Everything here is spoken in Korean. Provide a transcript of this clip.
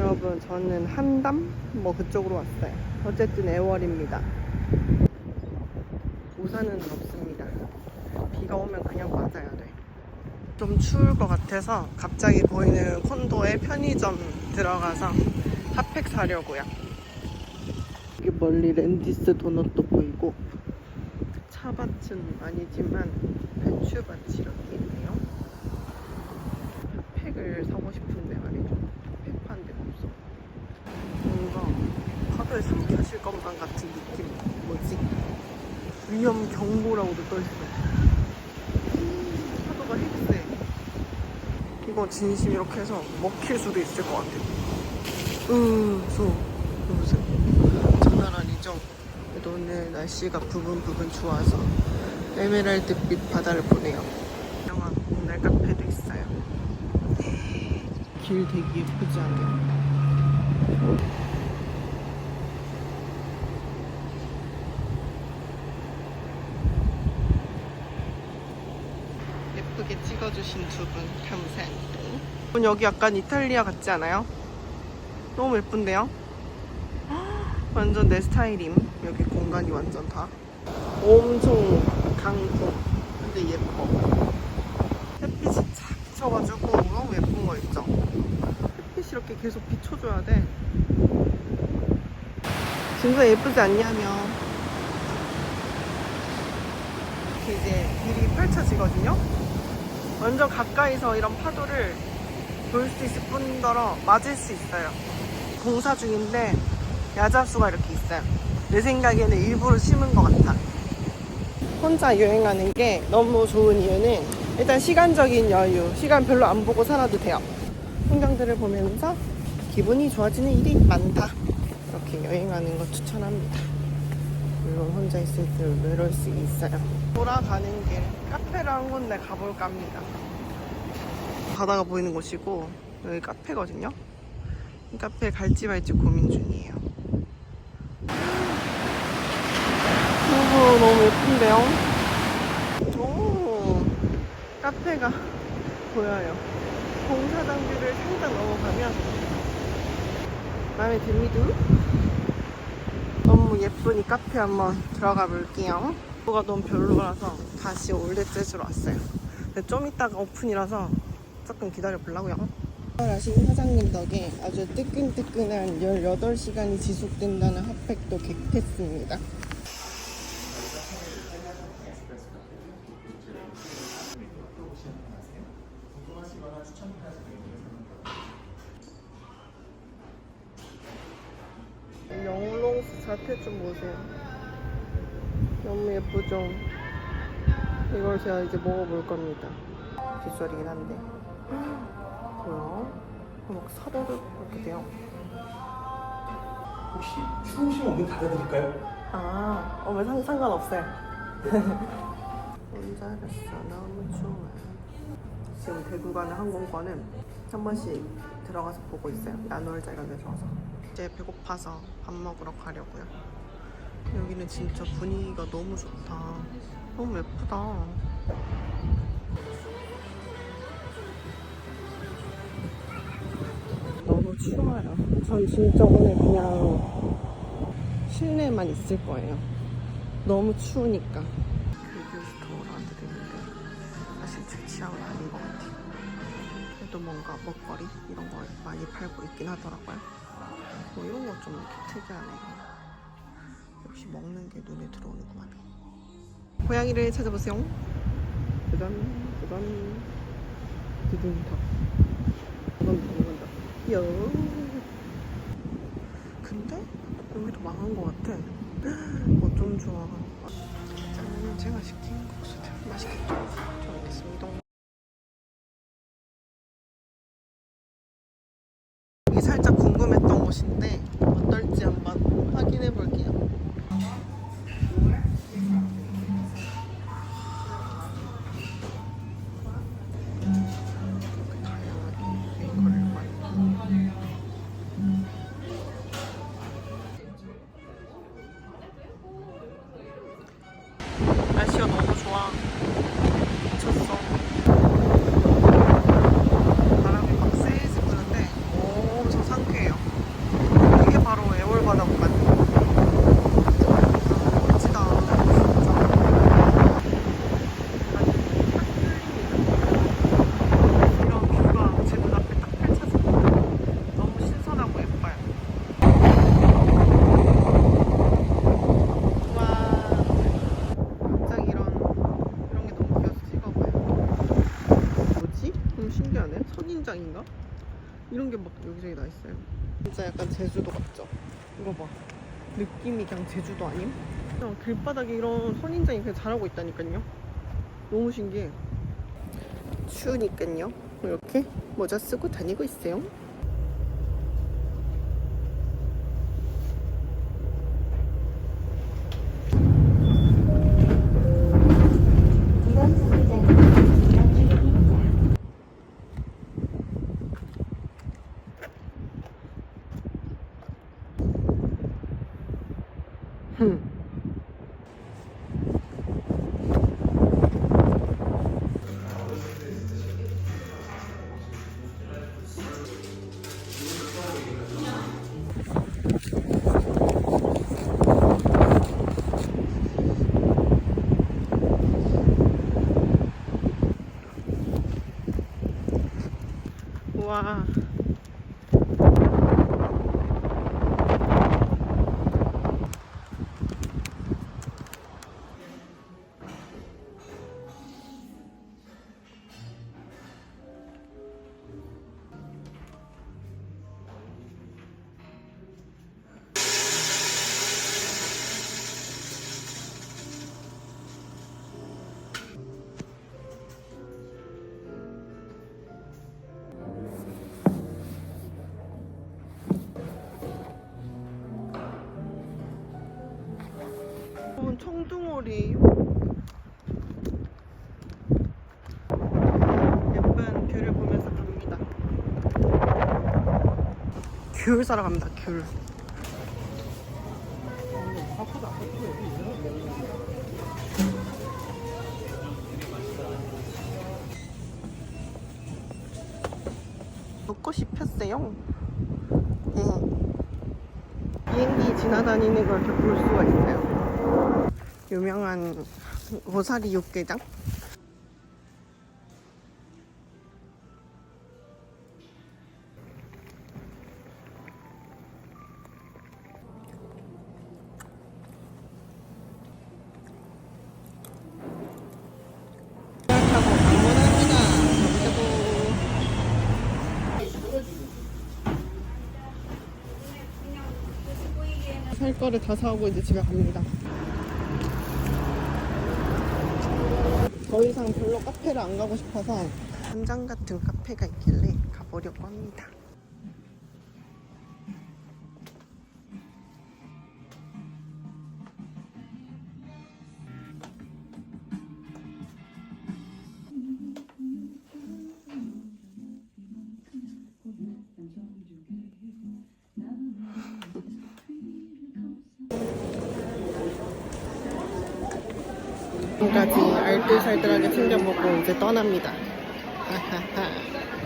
여러분 저는 한담 뭐 그쪽으로 왔어요. 어쨌든 애월입니다. 우산은 없습니다. 비가 오면 그냥 맞아야 돼. 좀 추울 것 같아서 갑자기 보이는 콘도에 편의점 들어가서 핫팩 사려고요. 여기 멀리 랜디스 도넛도 보이고 차밭은 아니지만 배추밭이 이렇게 있네요. 핫팩을 사고 싶은데 말이죠. 뭔가 파도에 삼켜질 것만 같은 느낌. 뭐지? 위험 경보라고도 떠있어. 파도가 힙세. 이거 진심 이렇게 해서 먹힐 수도 있을 것 같아. 으, 소. 보세요. 장난 아니죠? 그래도 오늘 날씨가 부분 부분 좋아서 에메랄드빛 바다를 보네요. 유명한 오늘 카페도 있어요. 길 되게 예쁘지 않아요? 예쁘게 찍어주신 두 분 감사합니다. 여기 약간 이탈리아 같지 않아요? 너무 예쁜데요? 완전 내 스타일임. 여기 공간이 완전 다. 엄청 강풍. 근데 예뻐. 햇빛이 착 비쳐가지고 너무 예쁜 거 있죠? 이렇게 계속 비춰줘야 돼. 진짜 예쁘지 않냐면 이렇게 이제 길이 펼쳐지거든요. 완전 가까이서 이런 파도를 볼 수 있을 뿐더러 맞을 수 있어요. 공사 중인데 야자수가 이렇게 있어요. 내 생각에는 일부러 심은 것 같아. 혼자 여행하는 게 너무 좋은 이유는 일단 시간적인 여유, 시간 별로 안 보고 살아도 돼요. 풍경들을 보면서 기분이 좋아지는 일이 많다. 이렇게 여행하는 거 추천합니다. 물론 혼자 있을 때 외로울 수 있어요. 돌아가는 길, 카페를 한 군데 가볼까 합니다. 바다가 보이는 곳이고 여기 카페거든요. 이 카페에 갈지 말지 고민 중이에요. 오, 너무 예쁜데요? 오, 카페가 보여요. 공사장비를 살짝 넘어가면 마음에 듭니다. 너무 예쁜 이 카페 한번 들어가 볼게요. 뭐가 너무 별로라서 다시 올드 재즈로 왔어요. 근데 좀 이따가 오픈이라서 조금 기다려 보려고요. 하신 사장님 덕에 아주 뜨끈뜨끈한 18시간이 지속된다는 핫팩도 객했습니다. 자태 좀 보세요. 너무 예쁘죠? 이걸 제가 이제 먹어볼 겁니다. 비주얼이긴 한데. 뭐야? 막 사르르 이렇게 돼요. 혹시 추우시면 문 닫아드릴까요? 아, 어, 왜 상, 상관없어요. 혼자 알았어. 너무 좋아. 지금 대구 가는 항공권은 한 번씩 들어가서 보고 있어요. 나놀 자격에 서서. 이제 배고파서 밥 먹으러 가려고요. 여기는 진짜 분위기가 너무 좋다. 너무 예쁘다. 너무 추워요. 전 진짜 오늘 그냥 실내만 있을 거예요. 너무 추우니까. 리뷰 스토어로 앉아있는데 사실 제 취향은 아닌 것 같아요. 그래도 뭔가 먹거리 이런 거 많이 팔고 있긴 하더라고요. 뭐 이런 거좀 특이하네. 역시 먹는 게 눈에 들어오는구만. 고양이를 찾아보세요. 짜잔, 짜잔. 두둥탁. 두둥탁, 두둥탁. 여. 근데 여기도 망한 것 같아. 뭐좀 좋아. 짠, 제가 시킨 국수들 맛있겠죠? 잘 먹겠습니다. 여기 살짝 궁금했던 곳인데 어떨지 한번 확인해 볼게요. 날씨가 너무 좋아. 미쳤어. 바람이 막 세게 부는데 엄청 상쾌해요. 선인장인가? 이런 게 막 여기저기 나 있어요. 진짜 약간 제주도 같죠? 이거 봐. 느낌이 그냥 제주도 아님? 그냥 길바닥에 이런 선인장이 그냥 자라고 있다니까요. 너무 신기해. 추우니까요. 이렇게 모자 쓰고 다니고 있어요. Hmm. 청둥오리예요. 예쁜 귤을 보면서 갑니다. 귤 사러 갑니다. 귤. 벚꽃이 폈어요. 예. 비행기 지나다니는 걸 이렇게 볼 수가 있어요. 유명한 고사리 육개장? 살 거를 다 사오고 이제 집에 갑니다. 더 이상 별로 카페를 안 가고 싶어서 현장 같은 카페가 있길래 가보려고 합니다. 지금까지 알뜰살뜰하게 챙겨먹고 이제 떠납니다. 하하하.